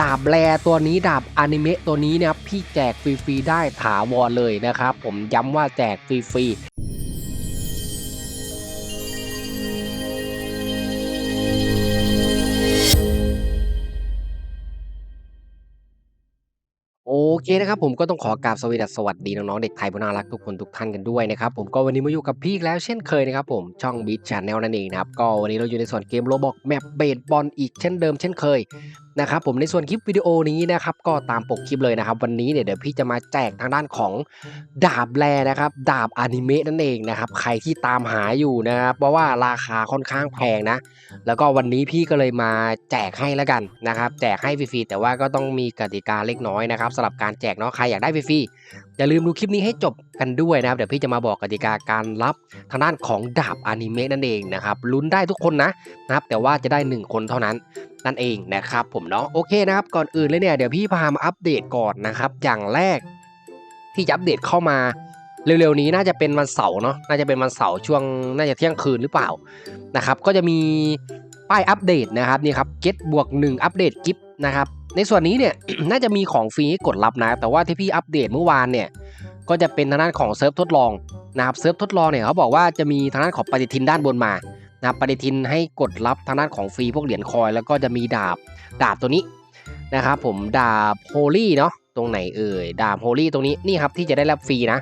ดาบแรตัวนี้ดาบอนิเมะตัวนี้นะครับพี่แจกฟรีๆได้ถาวรเลยนะครับ ผมย้ำว่าแจกฟรีๆ เคนะครับผมก็ต้องขอกราบสวัสดีสวัสดีน้องๆเด็กไทยผู้น่ารักทุกคนทุกท่านกันด้วยนะครับผมก็วันนี้มาอยู่กับพี่แล้วเช่นเคยนะครับผมช่องบีชชาแนลนั่นเองนะครับก็วันนี้เราอยู่ในส่วนเกมโรบอกแมปเบสบอลอีกเช่นเดิมเช่นเคยนะครับผมในส่วนคลิปวิดีโอนี้นะครับก็ตามปกคลิปเลยนะครับวันนี้เนี่ยเดี๋ยวพี่จะมาแจกทางด้านของดาบแรนะครับดาบอนิเมะนั่นเองนะครับใครที่ตามหาอยู่นะครับเพราะว่าราคาค่อนข้างแพงนะ แล้วก็วันนี้พี่ก็เลยมาแจกให้แล้วกันนะครับแจกให้ฟรีๆแต่ว่าก็ต้องมีกติกาเล็กน้อยนะครับสำหรับการแจกเนาะใครอยากได้ฟรีๆอย่าลืมดูคลิปนี้ให้จบกันด้วยนะครับเดี๋ยวพี่จะมาบอกกติกาการรับทางด้านของดาบอนิเมะนั่นเองนะครับลุ้นได้ทุกคนนะนะครับแต่ว่าจะได้ 1 คนเท่านั้นนั่นเองนะครับผมเนาะโอเคนะครับก่อนอื่นเลยเนี่ยเดี๋ยวพี่พามาอัปเดตก่อนนะครับอย่างแรกที่จะอัปเดตเข้ามาเร็วๆนี้น่าจะเป็นวันเสาร์เนาะน่าจะเป็นวันเสาร์ช่วงน่าจะเที่ยงคืนหรือเปล่านะครับก็จะมีป้ายอัปเดตนะครับนี่ครับ get บวก1อัปเดตกิฟนะครับ ในส่วนนี้เนี่ยน่าจะมีของฟรีให้กดรับนะ แต่ว่าที่พี่อัปเดตเมื่อวานเนี่ยก็จะเป็นทางด้านของเซิร์ฟทดลองนะครับเซิร์ฟทดลองเนี่ยเขาบอกว่าจะมีทางด้านของปฏิทินด้านบนมานะปฏิทินให้กดรับทางด้านของฟรีพวกเหรียญคอย แล้วก็จะมีดาบดาบตัวนี้นะครับผมดาบโฮลี่เนาะตรงไหนเอ่ยดาบโฮลี่ตรงนี้นี่ครับที่จะได้รับฟรีนะ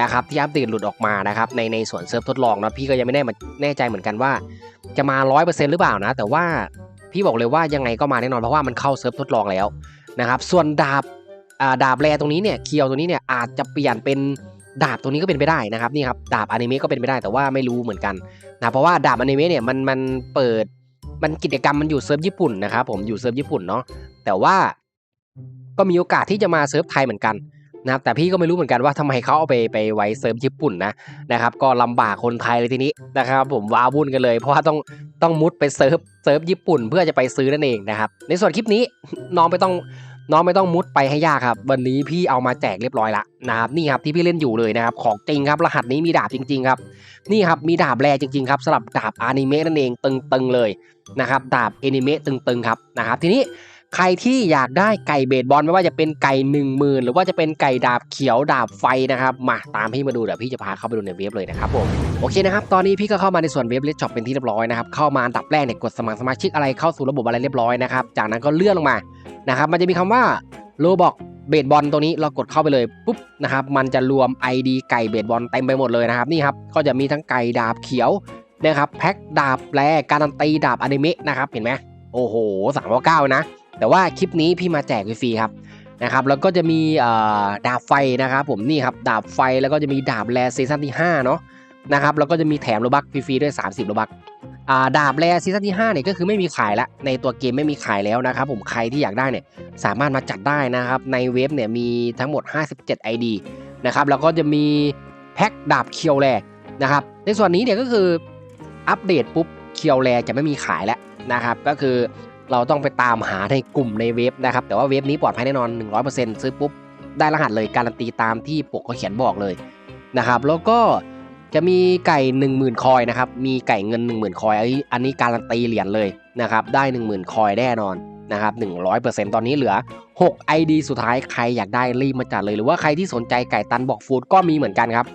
นะครับที่อัปเดตหลุดออกมานะครับในในส่วนเซิร์ฟทดลองนะพี่ก็ยังไม่แน่แน่ใจเหมือนกันว่า จะมา 100%หรือเปล่านะ แต่ว่า พี่บอกเลยว่ายังไงก็มาแน่นอนเพราะว่ามันเข้าเซิร์ฟทดลองแล้วนะครับ ส่วนดาบดาบแรตรงนี้เนี่ยเคียวตรงนี้เนี่ยอาจจะเปลี่ยนเป็นดาบตรงนี้ก็เป็นไปได้นะครับนี่ครับดาบอนิเมะก็เป็นไปได้แต่ว่าไม่รู้เหมือนกันนะเพราะว่าดาบอนิเมะเนี่ยมันมันเปิดมันกิจกรรมมันอยู่เซิร์ฟญี่ปุ่นนะครับผมอยู่เซิร์ฟญี่ปุ่นเนาะแต่ว่าก็มีโอกาสที่จะมาเซิร์ฟไทยเหมือนกัน นะครับแต่พี่ก็ไม่รู้เหมือนกันว่าทำไมเขาเอาไปไปไว้เซิร์ฟญี่ปุ่นนะนะครับก็ลำบากคนไทยเลยทีนี้นะครับผมว้าวุ่นกันเลย เพราะว่าต้องต้องมุดไปเซิร์ฟเซิร์ฟญี่ปุ่น เพื่อจะไปซื้อนั่นเองนะครับในส่วนคลิปนี้น้องไม่ต้องน้องไม่ต้องมุดไปให้ยากครับ วันนี้พี่เอามาแจกเรียบร้อยละนะครับนี่ครับที่พี่เล่นอยู่เลยนะครับของจริงครับรหัสนี้มีดาบจริง ๆ ครับ นี่ครับมีดาบแรจริงๆครับสำหรับดาบอนิเมะนั่นเองตึงๆเลยนะครับดาบอนิเมะตึงๆครับนะครับทีนี้ ใครที่อยากได้ไก่เบสบอลไม่ว่าจะเป็นไก่หนึ่งหมื่นหรือว่าจะเป็นไก่ดาบเขียวดาบไฟนะครับมาตามพี่มาดูเดี๋ยวพี่จะพาเข้าไปดูในเว็บเลยนะครับผมโอเคนะครับตอนนี้พี่ก็เข้ามาในส่วนเว็บเลสช็อปเป็นที่เรียบร้อยนะครับเข้ามาอันดับแรกเนี่ยกดสมัครสมาชิกอะไรเข้าสู่ระบบอะไรเรียบร้อยนะครับจากนั้นก็เลื่อนลงมานะครับมันจะมีคำว่าโลบอกเบสบอลตรงนี้เรากดเข้าไปเลยปุ๊บนะครับมันจะรวม ID ไก่เบสบอลเต็มไปหมดเลยนะครับนี่ครับก็จะมีทั้งไก่ดาบเขียวนะครับแพ็คดาบแปลการันตีดาบอนิเมะนะครับเห็นไหมโอ้โหสามเก้านะ แต่ว่าคลิปนี้พี่มาแจกฟรีครับนะครับแล้วก็จะมีดาบไฟนะครับผมนี่ครับดาบไฟแล้วก็จะมีดาบแรซีซั่นที่5เนาะนะครับแล้วก็จะมีแถมโลบักฟรีๆด้วย 30โลบักดาบแรซีซั่นที่5เนี่ยก็คือไม่มีขายละในตัวเกมไม่มีขายแล้วนะครับผมใครที่อยากได้เนี่ยสามารถมาจัดได้นะครับในเว็บเนี่ยมีทั้งหมด 57 ID นะครับแล้วก็จะมีแพ็คดาบเคียวแรนะครับในส่วนนี้เนี่ยก็คืออัปเดตปุ๊บเคียวแรจะไม่มีขายแล้วนะครับก็คือ เราต้องไปตามหาในกลุ่มในเว็บนะครับแต่ว่าเว็บนี้ปลอดภัยแน่นอน 100%ซื้อปุ๊บได้รหัสเลยการันตีตามที่ปกเขาเขียนบอกเลยนะครับแล้วก็จะมีไก่ 10,000 คอยนะครับมีไก่เงิน 10,000 คอยอันนี้การันตีเหรียญเลยนะครับได้ 10,000 คอยแน่นอนนะครับ100%ตอนนี้เหลือ 6 ID สุดท้ายใครอยากได้รีบมาจัดเลย หรือว่าใครที่สนใจไก่ตันบอกฟูดก็มีเหมือนกันครับ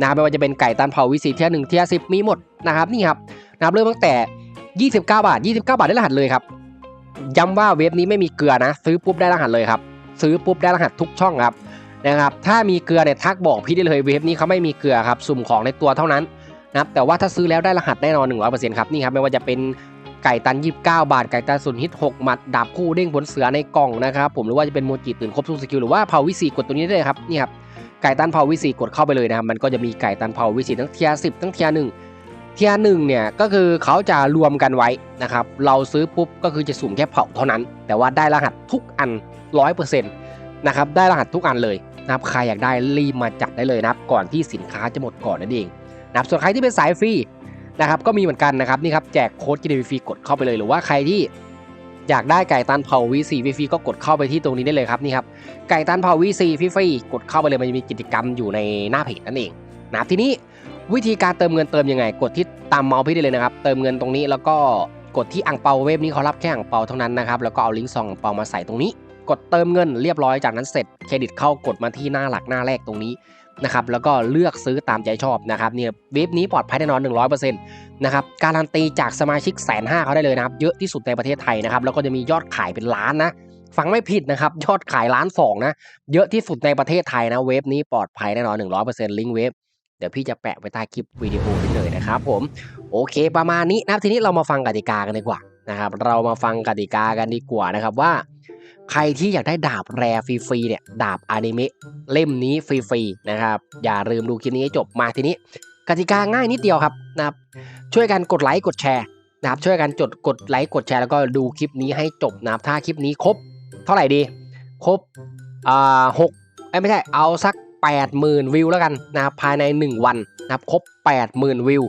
นะไม่ว่าจะเป็นไก่ตันเผาวิสีเทียหนึ่งเทียสิบมีหมดนะครับนี่ครับนะครับเริ่มตั้งแต่ 29 บาท 29 บาทได้รหัสเลยครับ ย้ำว่าเว็บนี้ไม่มีเกลือนะ ซื้อปุ๊บได้รหัสเลยครับ ซื้อปุ๊บได้รหัสทุกช่องครับนะครับ ถ้ามีเกลือเนี่ยทักบอกพี่ได้เลยเว็บนี้เขาไม่มีเกลือครับสุ่มของในตัวเท่านั้นนะครับแต่ว่าถ้าซื้อแล้วได้รหัสแน่นอน100%ครับนี่ครับไม่ว่าจะเป็นไก่ตัน 29 บาท ไก่ตันสุนฮิต 6 หมัด ดาบคู่เด้งผลเสือในกล่องนะครับผมหรือว่าจะเป็นโมจิตื่นครบทุกสกิลหรือว่าเผาวิสีกดตัวนี้ได้เลยครับนี่ครับไก่ตันเผาวิสีกดเข้าไปเลยนะครับมันก็จะมีไก่ตันเผาวิสีทั้งเทียสิบทั้งเทียหนึ่ง เทียหนึ่งเนี่ยก็คือเขาจะรวมกันไว้นะครับ เราซื้อปุ๊บก็คือจะสุ่มแค่เผาเท่านั้น แต่ว่าได้รหัสทุกอัน 100%นะครับได้รหัสทุกอันเลยนะครับใครอยากได้รีบมาจัดได้เลยนะครับ ก่อนที่สินค้าจะหมดก่อนนั่นเองนะครับส่วนใครที่เป็นสายฟรีนะครับก็มีเหมือนกันนะครับนี่ครับแจกโค้ดกินฟรีกดเข้าไปเลยหรือว่าใครที่อยากได้ไก่ตันเผาวีซีฟรีก็กดเข้าไปที่ตรงนี้ได้เลยครับนี่ครับไก่ตันเผาวีซีฟรีกดเข้าไปเลยมันจะมีกิจกรรมอยู่ในหน้าเพจนั่นเองนะทีนี้ วิธีการเติมเงินเติมยังไง กดที่ตามเมาส์พี่ได้เลยนะครับ เติมเงินตรงนี้แล้วก็กดที่อ่างเปาเว็บนี้เขารับแค่อ่างเปาเท่านั้นนะครับ แล้วก็เอาลิงก์ซองอ่างเปามาใส่ตรงนี้ กดเติมเงินเรียบร้อยจากนั้นเสร็จเครดิตเข้ากดมาที่หน้าหลักหน้าแรกตรงนี้นะครับ แล้วก็เลือกซื้อตามใจชอบนะครับ เนี่ยเว็บนี้ปลอดภัยแน่นอน 100%นะครับ การันตีจากสมาชิกแสนห้าเขาได้เลยนะครับ เยอะที่สุดในประเทศไทยนะครับ แล้วก็จะมียอดขายเป็นล้านนะ ฟังไม่ผิดนะครับ ยอดขายล้านสองนะ เยอะที่สุดในประเทศไทยนะ เว็บนี้ปลอดภัยแน่นอน 100%ลิงก์เว็บ เดี๋ยวพี่จะแปะไว้ใต้คลิปวิดีโอนี้เลยนะครับผมโอเคประมาณนี้นะทีนี้เรามาฟังกติกากันดีกว่านะครับเรามาฟังกติกากันดีกว่านะครับว่า ใครที่อยากได้ดาบแรฟรีๆเนี่ยดาบอนิเมะเล่มนี้ฟรีๆนะครับอย่าลืมดูคลิปนี้ให้จบมาทีนี้ กติกาง่ายนิดเดียวครับนะครับช่วยกันกดไลค์กดแชร์นะครับช่วยกันจดกดไลค์กดแชร์แล้วก็ดูคลิปนี้ให้จบนะครับถ้าคลิปนี้ครบ เท่าไหร่ดี ครบอ่าหกไม่ใช่เอาสัก 80,000 วิวแล้วกันนะครับภายใน 1 วันนะครับครบ 80,000 วิว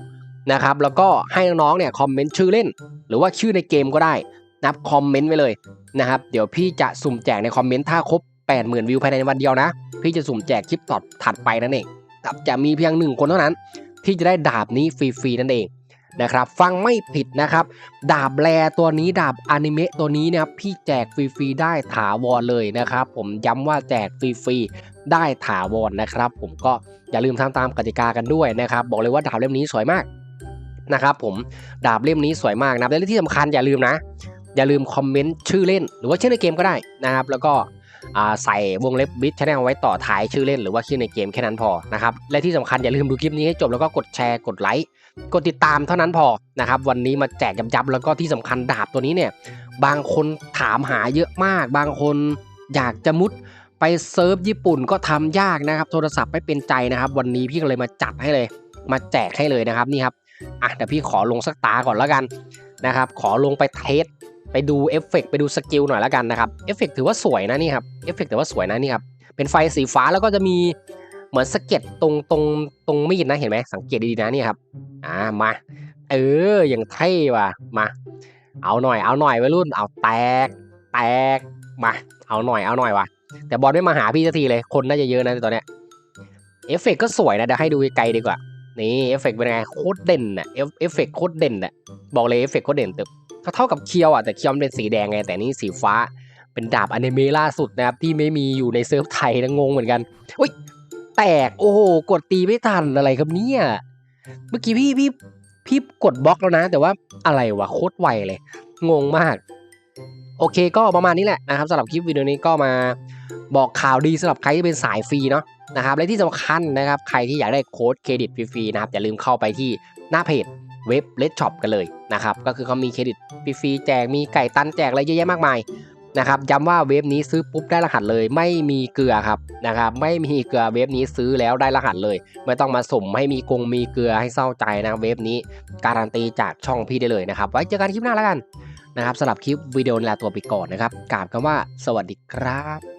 นะครับแล้วก็ให้น้องๆเนี่ยคอมเมนต์ชื่อเล่น หรือว่าชื่อในเกมก็ได้นะครับคอมเมนต์ไว้เลยนะครับเดี๋ยวพี่จะสุ่มแจกในคอมเมนต์ถ้าครบ 80,000 วิวภายในวันเดียวนะ พี่จะสุ่มแจกคลิปต่อถัดไปนั่นเองจะมีเพียงหนึ่งคนเท่านั้น ที่จะได้ดาบนี้ฟรีๆนั่นเองนะครับฟังไม่ผิดนะครับ ดาบแรตัวนี้ดาบอนิเมะตัวนี้นะครับพี่แจกฟรีๆได้ถาวรเลยนะครับ ผมย้ำว่าแจกฟรี ได้ถาวรนะครับ ผมก็อย่าลืมทำตามกติกากันด้วยนะครับ บอกเลยว่าดาบเล่มนี้สวยมากนะครับผมดาบเล่มนี้สวยมากนะครับและที่สำคัญอย่าลืมนะ อย่าลืมคอมเมนต์ชื่อเล่น หรือว่าชื่อในเกมก็ได้นะครับ แล้วก็ใส่วงเล็บบิทชแนลไว้ต่อท้ายชื่อเล่นหรือว่าชื่อในเกมแค่นั้นพอนะครับและที่สำคัญอย่าลืมดูคลิปนี้ให้จบแล้วก็กดแชร์กดไลค์กดติดตามเท่านั้นพอนะครับวันนี้มาแจกยับๆแล้วก็ที่สำคัญดาบตัวนี้เนี่ยบางคนถามหาเยอะมาก บางคนอยากจะมุด ไปเซิร์ฟญี่ปุ่นก็ทำยากนะครับโทรศัพท์ไม่เป็นใจนะครับ วันนี้พี่ก็เลยมาจัดให้เลย มาแจกให้เลยนะครับนี่ครับอะเดี๋ยวพี่ขอลงสักตาก่อนแล้วกันนะครับ ขอลงไปเทสไปดูเอฟเฟกต์ไปดูสกิลหน่อยแล้วกันนะครับเอฟเฟกต์ถือว่าสวยนะนี่ครับเอฟเฟกต์ถือว่าสวยนะนี่ครับเป็นไฟสีฟ้าแล้วก็จะมีเหมือนสะเก็ดตรงตรงตรงมีดนะเห็นไหมสังเกตดีๆนะนี่ครับอ่ามา เอออย่างเท่ว่ะมา เอาหน่อยเอาหน่อยวัยรุ่นเอาแตกแตกมา เอาหน่อยเอาหน่อยว่ะ แต่บอลไม่มาหาพี่สักทีเลย คนน่าจะเยอะนะตอนเนี้ยเอฟเฟกต์ก็สวยนะเดี๋ยวให้ดูไกลดีกว่า นี่เอฟเฟกต์เป็นไงโคตรเด่นอะเอฟเอฟเฟกต์โคตรเด่นอะบอกเลยเอฟเฟกต์โคตรเด่นตึบเท่ากับเคียวอะแต่เคียวมันเป็นสีแดงไงแต่นี่สีฟ้า เป็นดาบอนิเมะล่าสุดนะครับที่ไม่มีอยู่ในเซิร์ฟไทยนะงงเหมือนกันอุ้ยแตกโอ้โหกดตีไม่ทันอะไรครับเนี่ยเมื่อกี้พี่พี่พี่กดบล็อกแล้วนะ แต่ว่าอะไรวะโคตรไวเลย งงมาก โอเคก็ประมาณนี้แหละนะครับสำหรับคลิปวิดีโอนี้ก็มาบอกข่าวดีสำหรับใครที่เป็นสายฟรีเนาะนะครับและที่สำคัญนะครับใครที่อยากได้โค้ดเครดิตฟรีๆนะครับอย่าลืมเข้าไปที่หน้าเพจเว็บเลดช็อปกันเลยนะครับก็คือเขามีเครดิตฟรีแจกมีไก่ตันแจกอะไรเยอะแยะมากมายนะครับย้ำว่าเว็บนี้ซื้อปุ๊บได้รหัสเลย ไม่มีเกลือครับนะครับไม่มีเกลือเว็บนี้ซื้อแล้วได้รหัสเลย ไม่ต้องมาสุ่มให้มีกงมีเกลือให้เศร้าใจนะเว็บนี้การันตีจากช่องพี่ได้เลยนะครับไว้เจอกันคลิปหน้าแล้วกัน นะครับสำหรับคลิปวิดีโอลาตัวไปก่อนนะครับกราบคำว่าสวัสดีครับ